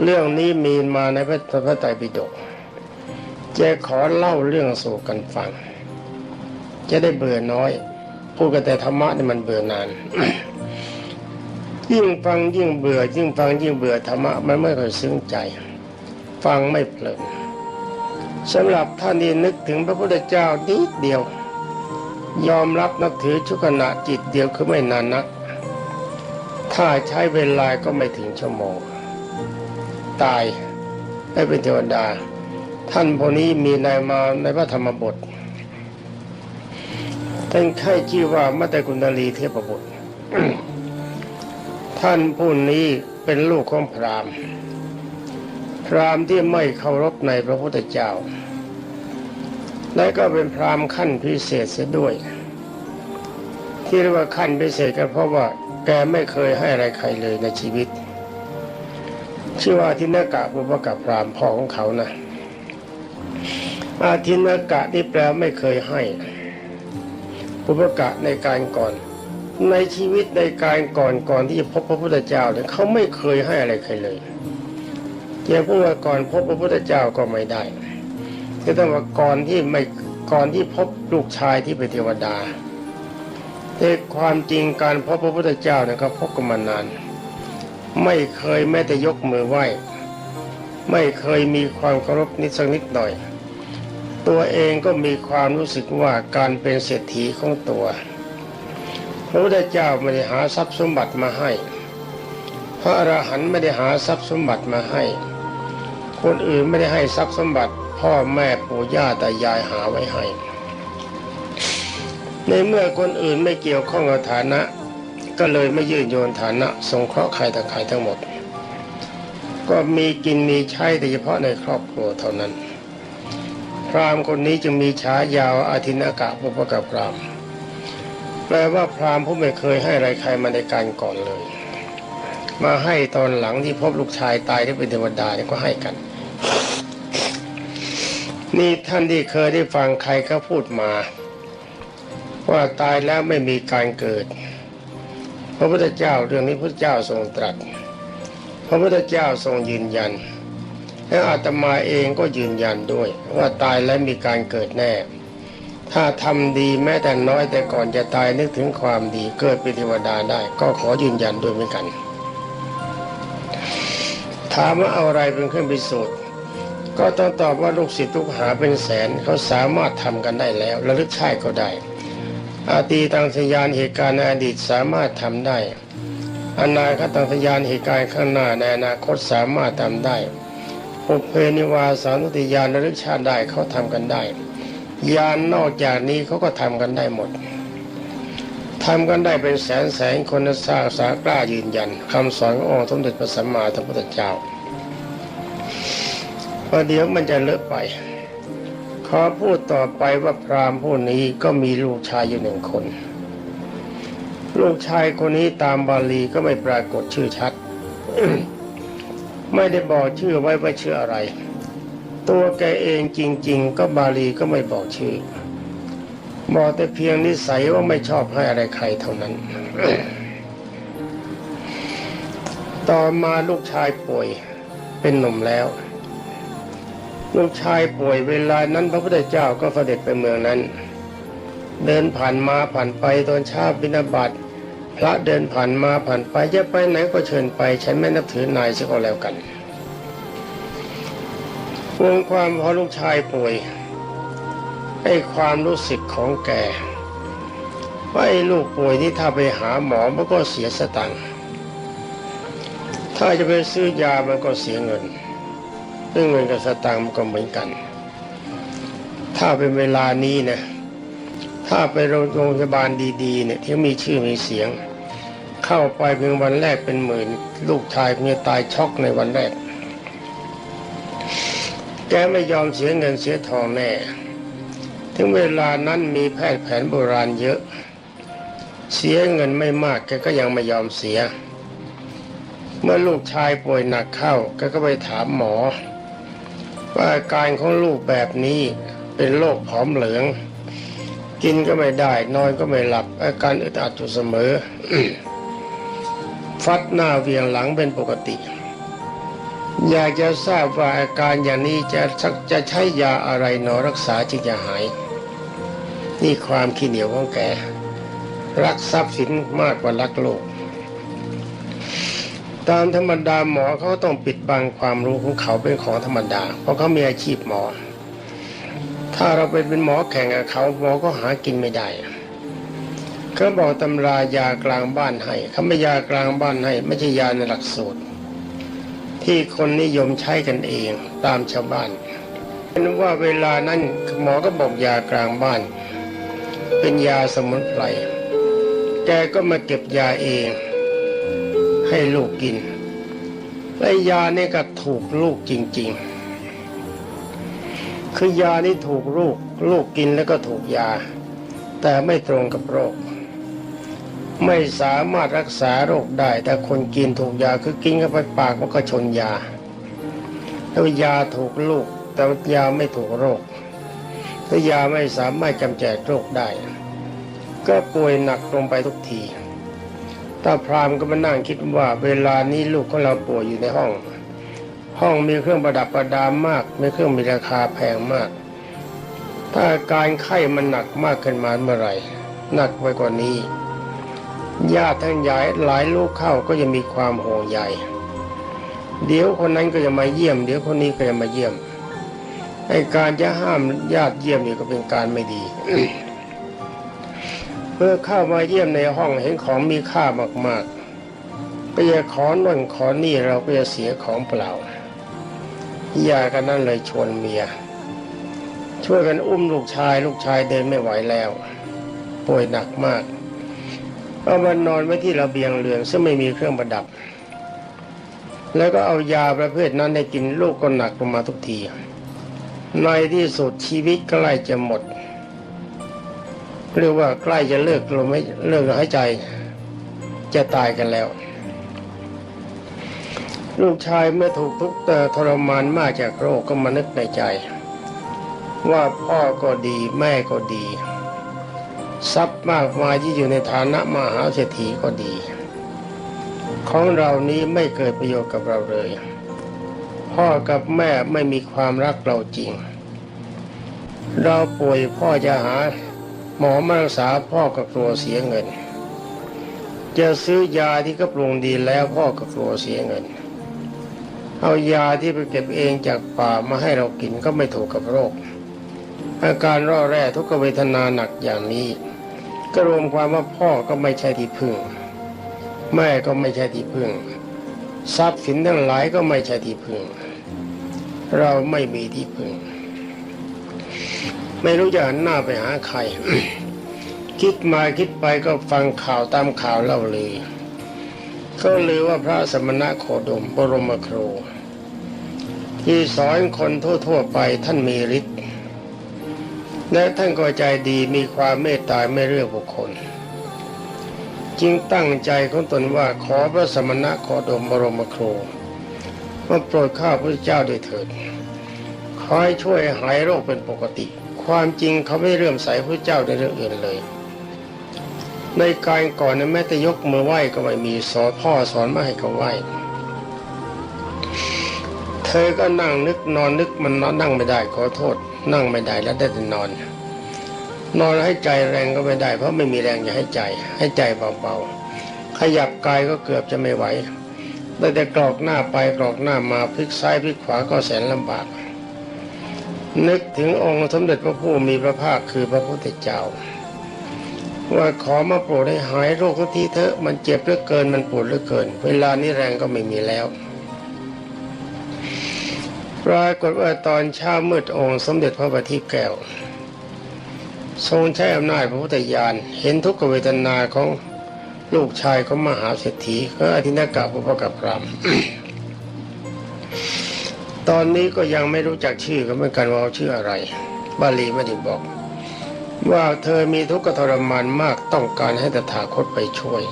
เรื่องนี้มีมาในพระพระไตรปิฎกจะขอเล่าเรื่องสู่กันฟัง จะได้เบื่อน้อย พูดกันแต่ธรรมะนี่มันเบื่อนาน ยิ่งฟังยิ่งเบื่อ ยิ่งฟังยิ่งเบื่อธรรมะมันไม่ค่อยซึ้งใจ ฟังไม่เพลินสำหรับท่านที่นึกถึงพระพุทธเจ้านิดเดียว ยอมรับนับถือชุกขณะจิตเดียวคือไม่นานนัก ถ้าใช้เวลาก็ไม่ถึงชั่วโมง ตายได้เป็นเทวดา ท่านพวกนี้มีในมาในพระธรรมบทท่านใครชื่อว่ามัตตกุณลีเทพบุตรท่านผู้นี้เป็นลูกของพราหมณ์ พราหมณ์ที่ไม่เคารพในพระพุทธเจ้า และก็เป็นพราหมณ์ขั้นพิเศษเสียด้วย ที่เรียกว่าขั้นพิเศษก็เพราะว่าแกไม่เคยให้อะไรใครเลยในชีวิต ชื่อว่าทินากะบุพกับพรามพ่อของเขานะอาทินากะนี่แปลไม่เคยให้บุพกะในการก่อน ในชีวิตในการก่อนก่อนที่จะพบพระพุทธเจ้าเนี่ยเขาไม่เคยให้อะไรใครเลยจะพูดว่าก่อนพบพระพุทธเจ้าก็ไม่ได้จะต้องว่าก่อนที่ไม่ก่อนที่พบลูกชายที่เป็นเทวดาแต่ความจริงการพบพระพุทธเจ้าเนี่ยเขาพบกันมานาน ไม่เคยแม้แต่ยกมือไหว้ ไม่เคยมีความเคารพนิดสักนิดหน่อย ตัวเองก็มีความรู้สึกว่าการเป็นเศรษฐีของตัวพระพุทธเจ้าไม่ได้หาทรัพย์สมบัติมาให้ พระอรหันต์ไม่ได้หาทรัพย์สมบัติมาให้ คนอื่นไม่ได้ให้ทรัพย์สมบัติ พ่อแม่ปู่ย่าตายายหาไว้ให้ ในเมื่อคนอื่นไม่เกี่ยวข้องกับฐานะ ก็เลยไม่ยื่นโยนฐานะสงเคราะห์ใครต่อใครทั้งหมด ก็มีกินมีใช้แต่เฉพาะในครอบครัวเท่านั้น พราหมณ์คนนี้จึงมีฉายาวอาทินากะปุปกะพราหมณ์แปลว่าพราหมณ์ผู้ไม่เคยให้อะไรใครมาในการก่อนเลย มาให้ตอนหลังที่พบลูกชายตายที่เป็นเทวดาเนี่ยก็ให้กันนี่ท่านที่เคยได้ฟังใครเขาพูดมา ว่าตายแล้วไม่มีการเกิด ระพุทธเจ้าเรื่องนี้พระเจ้าทรงตรัส พระพุทธเจ้าทรงยืนยัน และอาตมาเองก็ยืนยันด้วย ว่าตายแล้วมีการเกิดแน่ ถ้าทำดีแม้แต่น้อยแต่ก่อนจะตายนึกถึงความดีเกิดเป็นเทวดาได้ ก็ขอยืนยันด้วยเหมือนกัน ถามว่าเอาอะไรเป็นเครื่องพิสูจน์ก็ต้องตอบว่าลูกศิษย์ลูกหาเป็นแสนเขาสามารถทำกันได้แล้วระลึกใช่ก็ได้ อาตีตังสยานเหตุการณ์ในอดีตสามารถทำได้ อนาคตังสยานเหตุการณ์ข้างหน้าในอนาคตสามารถทำได้ปุเพนิวาสานุติยานระลึกชาติได้เขาทำกันได้ ยานนอกจากนี้เขาก็ทำกันได้หมดทำกันได้เป็นแสนแสนคนสร้างสากล้ายืนยันคำสอนขององค์สมเด็จพระสัมมาสัมพุทธเจ้าประเดี๋ยวมันจะเลอะไป อพูดต่อไปว่าพราหมณ์ผู้นี้ก็มีลูกชายอยู่หนึ่งคน ลูกชายคนนี้ตามบาลีก็ไม่ปรากฏชื่อชัด ไม่ได้บอกชื่อไว้ว่าชื่ออะไร ตัวแกเองจริง ๆ ก็บาลีก็ไม่บอกชื่อ บอกแต่เพียงนิสัยว่าไม่ชอบให้อะไรใครเท่านั้น ต่อมาลูกชายป่วยเป็นหนุ่มแล้ว ลูกชายป่วยเวลานั้นพระพุทธเจ้าก็เสด็จไปเมืองนั้น เดินผ่านมาผ่านไปตอนเช้าบิณฑบาตพระเดินผ่านมาผ่านไปจะไปไหนก็เชิญไป ฉันไม่นับถือนายซะก็แล้วกันวงความพอลูกชายป่วยไอ้ความรู้สึกของแกว่าไอ้ลูกป่วยนี่ถ้าไปหาหมอมันก็เสียสตังค์ถ้าจะไปซื้อยามันก็เสียเงิน เรื่องเงินกับสตางค์มันก็เหมือนกัน ถ้าเป็นเวลานี้นะ ถ้าไปโรงพยาบาลดีๆเนี่ยที่มีชื่อมีเสียง เข้าไปเพียงวันแรกเป็นหมื่น ลูกชายเนี่ยตายช็อกในวันแรก แกไม่ยอมเสียเงินเสียทองแน่ ถึงเวลานั้นมีแพทย์แผนโบราณเยอะ เสียเงินไม่มากแกก็ยังไม่ยอมเสียเมื่อลูกชายป่วยหนักเข้าแกก็ไปถามหมอ ว่าอาการของลูกแบบนี้เป็นโรคผอมเหลือง กินก็ไม่ได้นอนก็ไม่หลับ อาการอึดอัดอยู่เสมอ ฟัดหน้าเวียงหลังเป็นปกติ อยากจะทราบว่าอาการอย่างนี้จะชักจะใช้ยาอะไรหนอรักษาจึงจะหาย นี่ความขี้เหนียวของแกรักทรัพย์สินมากกว่ารักโลก ตามธรรมดาหมอเขาต้องปิดบังความรู้ของเขาเป็นของธรรมดา เพราะเขามีอาชีพหมอ ถ้าเราไปเป็นหมอแข่งกับเขาหมอก็หากินไม่ได้เขาบอกตำรายากลางบ้านให้เขาไม่ยากลางบ้านให้ไม่ใช่ยาในหลักสูตร ที่คนนิยมใช้กันเองตามชาวบ้านเป็นว่าเวลานั้นหมอก็บอกยากลางบ้าน เป็นยาสมุนไพรแกก็มาเก็บยาเอง ให้ลูกกินและยานี่ก็ถูกลูกจริง ๆ คือยานี่ถูกลูก ลูกกินแล้วก็ถูกยา แต่ไม่ตรงกับโรค ไม่สามารถรักษาโรคได้ แต่คนกินถูกยาคือกินเข้าไปปากมันก็ชนยาแล้วยาถูกลูก แต่ยาไม่ถูกโรคถ้ายาไม่สามารถกำจัดโรคได้ ก็ป่วยหนักลงไปทุกที ตาพรามก็มานั่งคิดว่าเวลานี้ลูกของเราป่วยอยู่ในห้อง ห้องมีเครื่องประดับประดามากมีเครื่องมีราคาแพงมาก ถ้าการไข้มันหนักมากขึ้นมาเมื่อไหร่หนักไปกว่านี้ญาติทั้งยายหลายลูกเข้าก็จะมีความห่วงใยเดี๋ยวคนนั้นก็จะมาเยี่ยม เดี๋ยวคนนี้ก็จะมาเยี่ยมไอการจะห้ามญาติเยี่ยมนี่ก็เป็นการไม่ดี มื่อเข้ามาเยี่ยมในห้องเห็นของมีค่ามากๆก็จะขอนั่นขอนี่เราก็จะเสียของเปล่ายากันนั่นเลยชวนเมีย ช่วยกันอุ้มลูกชาย ลูกชายเดินไม่ไหวแล้ว ป่วยหนักมากเอามันนอนไว้ที่ระเบียงเรือนซึ่งไม่มีเครื่องประดับ แล้วก็เอายาประเภทนั้นให้กินลูกก็หนักลงมาทุกทีในที่สุดชีวิตใกล้จะหมด เรียกว่าใกล้จะเลิกลมไม่เลิกหายใจ จะตายกันแล้ว ลูกชายเมื่อถูกทุกข์ทรมานมากจากโรคก็มานึกในใจ ว่าพ่อก็ดีแม่ก็ดี ทรัพย์มากมายที่อยู่ในฐานะมหาเศรษฐีก็ดี ของเรานี้ไม่เกิดประโยชน์กับเราเลย พ่อกับแม่ไม่มีความรักเราจริง เราป่วยพ่อจะหา หมอมารักษาพ่อก็กลัวเสียเงิน จะซื้อยาที่ก็ปรุงดีแล้วพ่อก็กลัวเสียเงิน เอายาที่ไปเก็บเองจากป่ามาให้เรากินก็ไม่ถูกกับโรค อาการร่อแร่ทุกเวทนาหนักอย่างนี้ ก็รวมความว่าพ่อก็ไม่ใช่ที่พึ่ง แม่ก็ไม่ใช่ที่พึ่ง ทรัพย์สินทั้งหลายก็ไม่ใช่ที่พึ่ง เราไม่มีที่พึ่ง ไม่รู้จะหันหน้าไปหาใคร คิดมาคิดไปก็ฟังข่าวตามข่าวเล่าเลย ก็เลยว่าพระสมณะโคดมบรมครู ที่สอนคนทั่วๆไปท่านมีฤทธิ์และท่านก็ใจดีมีความเมตตาไม่เลือกบุคคล จึงตั้งใจของตนว่าขอพระสมณะโคดมบรมครูมาโปรดข้าพระเจ้าด้วยเถิดขอให้ช่วยหายโรคเป็นปกติ ความจริงเขาไม่เรื่อมใสพระเจ้าในเรื่องอื่นเลย ในการก่อนนั้นแม้แต่ยกมือไหว้ก็ไม่มีสอนพ่อสอนไม่ให้เขาไหว้เธอก็นั่งนึกนอนนึกมันนอนนั่งไม่ได้ขอโทษ นั่งไม่ได้แล้วได้แต่นอน นอนให้ใจแรงก็ไม่ได้ เพราะไม่มีแรงจะให้ใจ ให้ใจเบาๆขยับกายก็เกือบจะไม่ไหวได้แต่กรอกหน้าไปกรอกหน้ามาพลิกซ้ายพลิกขวาก็แสนลำบาก นึกถึงองค์สมเด็จพระผู้มีพระภาคคือพระพุทธเจ้า ว่าขอมาโปรดให้หายโรคทีเถอะมันเจ็บเหลือเกินมันปวดเหลือเกิน เวลานี้แรงก็ไม่มีแล้วปรากฏว่าตอนเช้ามืดองค์สมเด็จพระบัณฑิตแก้ว ทรงใช้อำนาจพระพุทธญาณเห็นทุกขเวทนาของลูกชายของมหาเศรษฐีก็อธินากาปุปกับราม ตอนนี้ก็ยังไม่รู้จักชื่อก็เหมือนกันว่าชื่ออะไร บาลีไม่ได้บอก ว่าเธอมีทุกข์ทรมานมากต้องการให้ตถาคตไปช่วย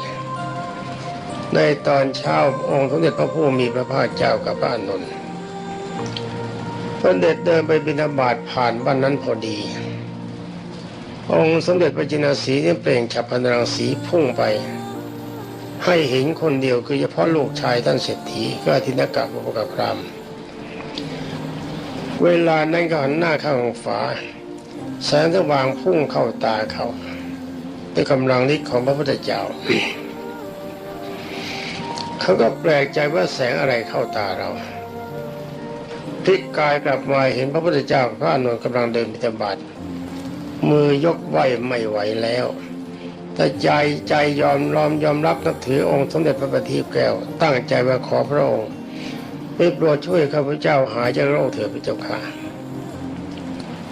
ในตอนเช้าองค์สมเด็จพระผู้มีพระภาคเจ้ากับพระอานนท์พระเด็จเดินไปบิณฑบาตผ่านบ้านนั้นพอดี องค์สมเด็จพระจินสีนี่เปล่งฉับพลันรังสีพุ่งไป ให้เห็นคนเดียวคือเฉพาะลูกชายท่านเศรษฐีก็อธินากาปุปกพราม เวลานั้นก็หันหน้าเข้าทางฝาแสงสว่างพุ่งเข้าตาเขาด้วยกำลังฤทธิ์ของพระพุทธเจ้า เขาก็แปลกใจว่าแสงอะไรเข้าตาเราพลิกกายกลับมาเห็นพระพุทธเจ้าพระนนท์กำลังเดินบิณฑบาตมือยกไหวไม่ไหวแล้ว แต่ใจใจยอมรอมยอมรับนับถือองค์สมเด็จพระบัณฑิตแก้ว ตั้งใจว่าขอพระองค์ ได้โปรดช่วยข้าพเจ้าหายจากโรคเถิดพระเจ้าค่ะ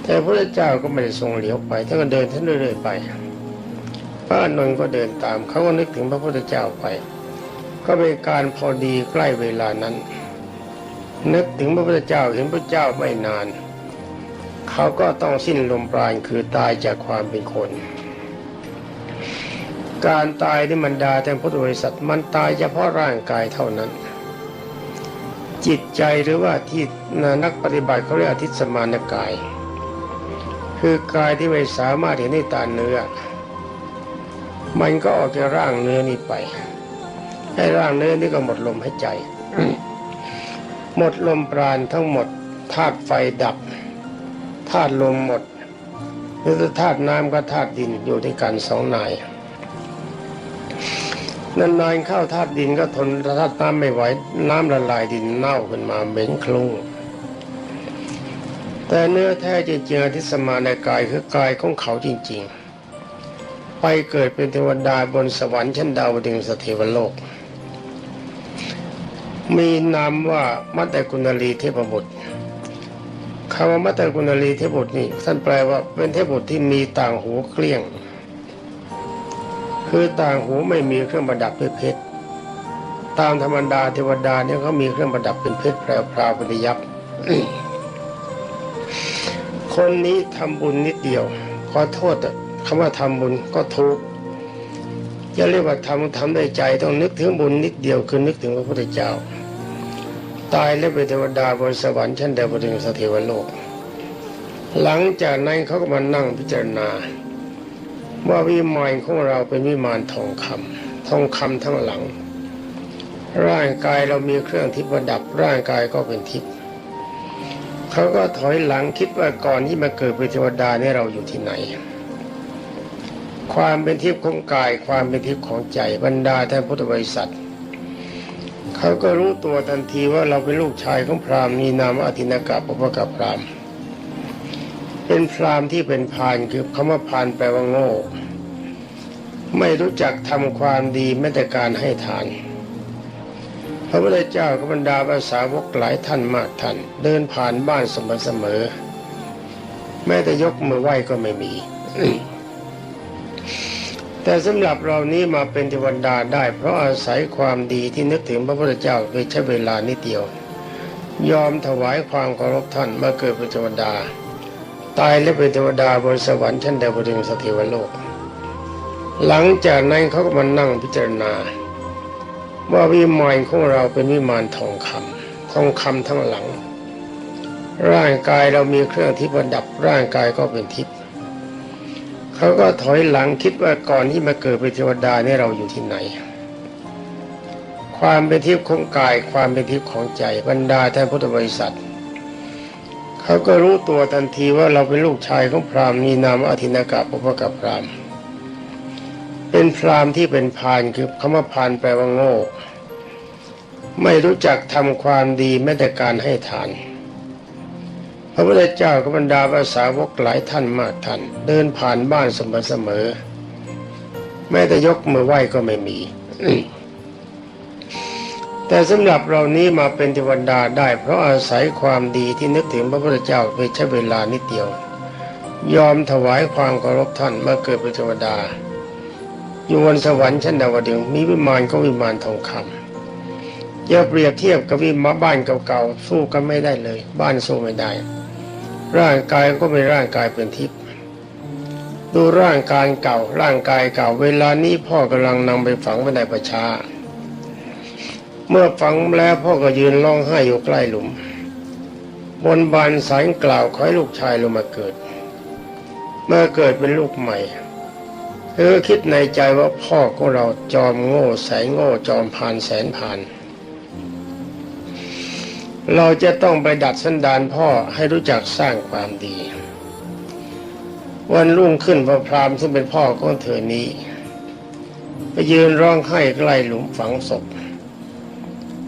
แต่พระเจ้าก็ไม่ได้ทรงเหลียวไปท่านก็เดินท่านเรื่อยๆไป พระอานนท์ก็เดินตามเขาก็นึกถึงพระพุทธเจ้าไป ก็เป็นการพอดีใกล้เวลานั้น นึกถึงพระพุทธเจ้าเห็นพระเจ้าไม่นาน เขาก็ต้องสิ้นลมปราณคือตายจากความเป็นคน การตายที่มันดาแทนพุทธบริษัทมันตายเฉพาะร่างกายเท่านั้น จิตใจหรือว่าที่นักปฏิบัติเขาเรียกอทิสมานกาย คือกายที่ไม่สามารถเห็นได้ตาเนื้อ มันก็ออกจากร่างเนื้อนี้ไป ให้ร่างเนื้อนี่ก็หมดลมหายใจ หมดลมปราณทั้งหมดธาตุไฟดับธาตุลมหมดหรือธาตุน้ำก็ธาตุดินอยู่ด้วยกันสองนาย นานๆเข้าธาตุดินก็ทนธาตุน้ำไม่ไหวน้ำละลายดินเน่าขึ้นมาเหม็นคลุ้งแต่เนื้อแท้จริงๆที่สมาในกายคือกายของเขาจริง ๆ ไปเกิดเป็นเทวดาบนสวรรค์ชั้นดาวดึงสเทวโลก มีนามว่ามัตตกุณลีเทพบุตรคำว่ามัตตกุณลีเทพบุตรนี่ท่านแปลว่าเป็นเทพบุตรที่มีต่างหูเกลี้ยง คือต่างหูไม่มีเครื่องประดับด้วยเพชร ตามธรรมดาเทวดาเนี่ยเขามีเครื่องประดับเป็นเพชรแพรวๆเป็นยับคนนี้ทำบุญนิดเดียว ขอโทษอะคำว่าทำบุญก็ถูกอย่าเรียกว่าทำทำด้วยใจต้องนึกถึงบุญนิดเดียวคือนึกถึงพระพุทธเจ้า ตายแล้วเป็นเทวดาบนสวรรค์ชั้นดวดึงสเทวโลก หลังจากนั้นเขาก็มานั่งพิจารณา ว่าวิมานของเราเป็นวิมานทองคำทองคำทั้งหลัง ร่างกายเรามีเครื่องทิพย์ประดับร่างกายก็เป็นทิพย์เขาก็ถอยหลังคิดว่าก่อนที่มาเกิดเป็นเทวดาเนี่ยเราอยู่ที่ไหน ความเป็นทิพย์ของกาย ความเป็นทิพย์ของใจบรรดาท่านพุทธบริษัทเขาก็รู้ตัวทันทีว่าเราเป็นลูกชายของพราหมณ์มีนามอธินากะปปกะพราหมณ์ เป็นพรามที่เป็นพานคือคำว่าพานแปลว่าโง่ ไม่รู้จักทำความดีแม้แต่การให้ทาน พระพุทธเจ้ากับบรรดาภาษาวกหลายท่านมากท่าน เดินผ่านบ้านสมอเสมอ แม้แต่ยกมือไหว้ก็ไม่มี แต่สำหรับเรานี้มาเป็นเทวดาได้ เพราะอาศัยความดีที่นึกถึงพระพุทธเจ้าโดยใช้เวลานิดเดียว ยอมถวายความเคารพท่านมาเกิดเป็นเทวดา ตายและเป็นเทวดาบนสวรรค์ชั้นดาวดึงสเทวโลก หลังจากนั้นเขาก็มานั่งพิจารณา ว่าวิมานของเราเป็นวิมานทองคำทองคำทั้งหลัง ร่างกายเรามีเครื่องทิพย์ประดับร่างกายก็เป็นทิพย์เขาก็ถอยหลังคิดว่าก่อนที่มาเกิดเป็นเทวดาเนี่ยเราอยู่ที่ไหน ความเป็นทิพย์ของกายความเป็นทิพย์ของใจบรรดาท่านพุทธบริษัท เขาก็รู้ตัวทันทีว่าเราเป็นลูกชายของพราหมณ์มีนามอธินากะปปกะพราหมณ์เป็นพราหมณ์ที่เป็นพานคือคำว่าพานแปลว่าโง่ ไม่รู้จักทำความดีแม้แต่การให้ทาน พระพุทธเจ้ากับบรรดาภาษาวกหลายท่านมากท่าน เดินผ่านบ้านเสมอเสมอ แม้แต่ยกมือไหว้ก็ไม่มี แต่สำหรับเรานี้มาเป็นเทวดาได้ เพราะอาศัยความดีที่นึกถึงพระพุทธเจ้าโดยใช้เวลานิดเดียว ยอมถวายความเคารพท่านเมาเกิดเป็นเทวดา อยู่บนสวรรค์ชั้นดาวดึงมีวิมานก็วิมานทองคำอย่าเปรียบเทียบกับวิมาบ้านเก่าๆสู้กันไม่ได้เลย บ้านสู้ไม่ได้ ร่างกายก็เป็นร่างกายเป็นทิพย์ดูร่างกายเก่า ร่างกายเก่า เวลานี้พ่อกำลังนำไปฝังไว้ในประชา เมื่อฝังแล้วพ่อก็ยืนร้องไห้อยู่ใกล้หลุม บนบานสารกล่าวขอให้ลูกชายลงมาเกิด เมื่อเกิดเป็นลูกใหม่เธอคิดในใจว่าพ่อของเราจอมโง่แสนโง่จอมพานแสนพานเราจะต้องไปดัดสันดานพ่อให้รู้จักสร้างความดี วันรุ่งขึ้นพระพราหมณ์ซึ่งเป็นพ่อของเธอนี้ไปยืนร้องไห้ใกล้หลุมฝังศพ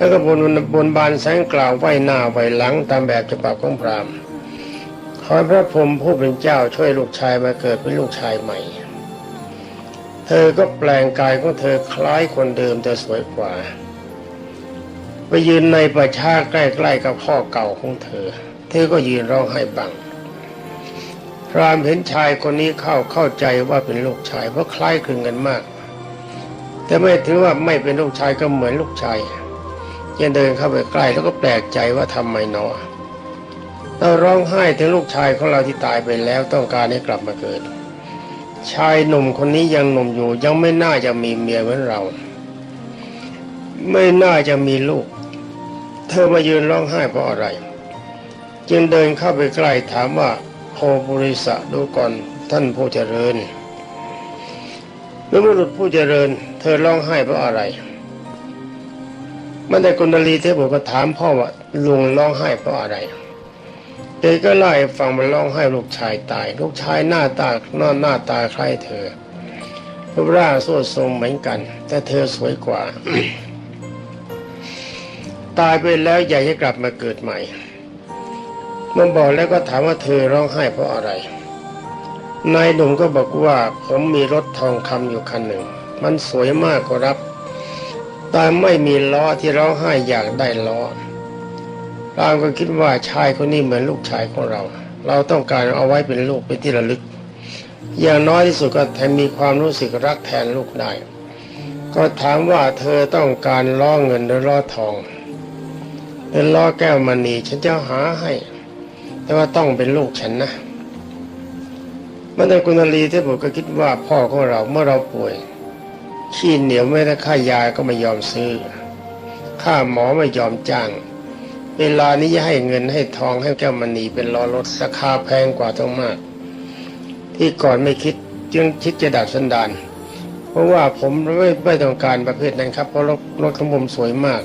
แล้วก็บนบนบานแสงกล่าวไหวหน้าไหวหลังตามแบบฉบับของพราหมณ์ขอพระพรหมผู้เป็นเจ้าช่วยลูกชายมาเกิดเป็นลูกชายใหม่ เธอก็แปลงกายของเธอคล้ายคนเดิมแต่สวยกว่า ไปยืนในประชาใกล้ๆกับพ่อเก่าของเธอ เธอก็ยืนร้องไห้บังพรามเห็นชายคนนี้เข้าเข้าใจว่าเป็นลูกชายเพราะคล้ายคลึงกันมาก แต่ไม่ถือว่าไม่เป็นลูกชายก็เหมือนลูกชาย ยังเดินเข้าไปใกล้แล้วก็แปลกใจว่าทำไมหนอเราร้องไห้ถึงลูกชายของเราที่ตายไปแล้วต้องการให้กลับมาเกิด ชายหนุ่มคนนี้ยังหนุ่มอยู่ยังไม่น่าจะมีเมียเหมือนเรา ไม่น่าจะมีลูก เธอมายืนร้องไห้เพราะอะไร จึงเดินเข้าไปใกล้ถามว่าโพบริสะดูก่อนท่านผู้เจริญเมื่อบุรุษผู้เจริญ เธอร้องไห้เพราะอะไร มันแต่กุณลีเทพบุตรก็ถามพ่อว่าลุงร้องไห้เพราะอะไรเธอก็เล่าให้ฟังมันร้องไห้ลูกชายตาย ลูกชายหน้าตาหน้าหน้าตาคล้ายเธอรูปร่างสวดทรงเหมือนกัน แต่เธอสวยกว่า ตายไปแล้วอยากจะกลับมาเกิดใหม่เมื่อบอกแล้วก็ถามว่าเธอร้องไห้เพราะอะไรนายหนุ่มก็บอกว่าผมมีรถทองคำอยู่คันหนึ่ง มันสวยมากก็รับ แต่ไม่มีล้อที่ร้องไห้อยากได้ล้อรามก็คิดว่าชายคนนี้เหมือนลูกชายของเรา เราต้องการเอาไว้เป็นลูกเป็นที่ระลึก อย่างน้อยที่สุดก็แทนมีความรู้สึกรักแทนลูกได้ ก็ถามว่าเธอต้องการล้อเงินหรือล้อทองเป็นล้อแก้วมณีฉันจะหาให้ แต่ว่าต้องเป็นลูกฉันนะมันแต่กุณลีเทพบุตรก็คิดว่าพ่อของเราเมื่อเราป่วย ขี้เหนียวไม่ได้ค่ายาก็ไม่ยอมซื้อ ค่าหมอไม่ยอมจ้าง เวลานี้จะให้เงินให้ทองให้แก้วมณีเป็นล้อรถราคาแพงกว่าต้องมาก ที่ก่อนไม่คิดจึงคิดจะดัดสันดาน เพราะว่าผมไม่ไม่ต้องการประเภทนั้นครับ เพราะรถรถของผมสวยมาก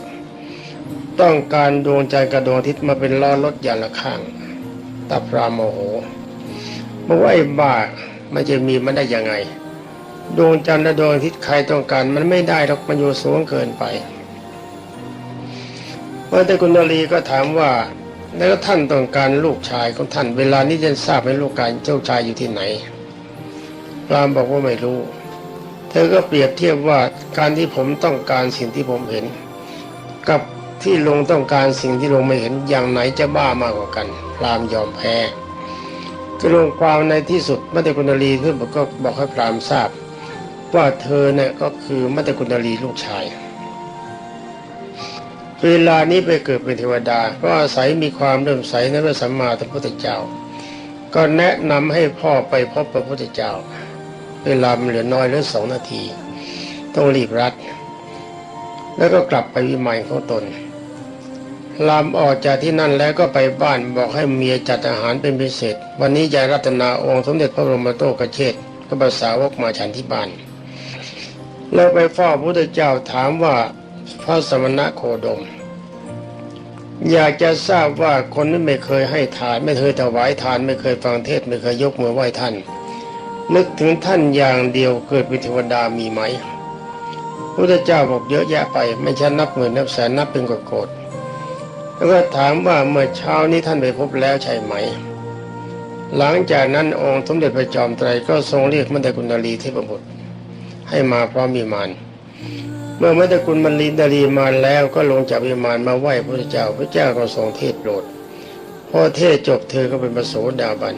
ต้องการดวงใจกระดวงทิตย์มาเป็นล้อรถอย่างละข้างตับรามโมโหบอกว่าไอ้บ้ามันจะมีมันได้ยังไง ดวงจันทร์และดวงอาทิตย์ใครต้องการ มันไม่ได้หรอกมันอยู่สูงเกินไปพระเตกุณลีก็ถามว่า แล้วท่านต้องการลูกชายของท่าน เวลานี้จะทราบไหมลูกการเจ้าชายอยู่ที่ไหนพรามบอกว่าไม่รู้ เธอก็เปรียบเทียบว่าการที่ผมต้องการสิ่งที่ผมเห็น กับที่ลงต้องการสิ่งที่ลงไม่เห็นอย่างไหนจะบ้ามากกว่ากันพรามยอมแพ้ก็ลงความในที่สุดมัตตกุณลีขึ้นบอกก็บอกให้พรามทราบ ว่าเธอเนี่ยก็คือมัตตกุณลีลูกชาย เวลานี้ไปเกิดเป็นเทวดา ก็อาศัยมีความเริ่มใสในพระสัมมาสัมพุทธเจ้า ก็แนะนำให้พ่อไปพบพระพุทธเจ้า เวลามันเหลือน้อยเหลือสองนาที ต้องรีบรัด แล้วก็กลับไปวิมานของตนลามออกจากที่นั่นแล้วก็ไปบ้านบอกให้เมียจัดอาหารเป็นพิเศษ วันนี้ยายรัตนาองค์สมเด็จพระบรมโตกเชษก็ภาษาวกมาฉันที่บ้าน แล้วไปเฝ้าพระพุทธเจ้าถามว่าพระสมณะโคดม อยากจะทราบว่าคนที่ไม่เคยให้ทาน ไม่เคยถวายทาน ไม่เคยฟังเทศไม่เคยยกมือไหว้ท่าน นึกถึงท่านอย่างเดียวเกิดเป็นเทวดามีไหมพระพุทธเจ้าบอกเยอะแยะไป ไม่ใช่นับหมื่นนับแสนนับเป็นกฎๆแล้วก็ถามว่าเมื่อเช้านี้ท่านไปพบแล้วใช่ไหม หลังจากนั้นองค์สมเด็จพระจอมไตรก็ทรงเรียกมัตตกุณลีเทพบุตร ให้มาพร้อมวิมานเมื่อมัตตกุลมันลินดารีมาแล้วก็ลงจากวิมานมาไหว้พระเจ้าพระเจ้าก็ทรงเทศโปรดพอเทศจบเธอก็เป็นพระโสดาบัน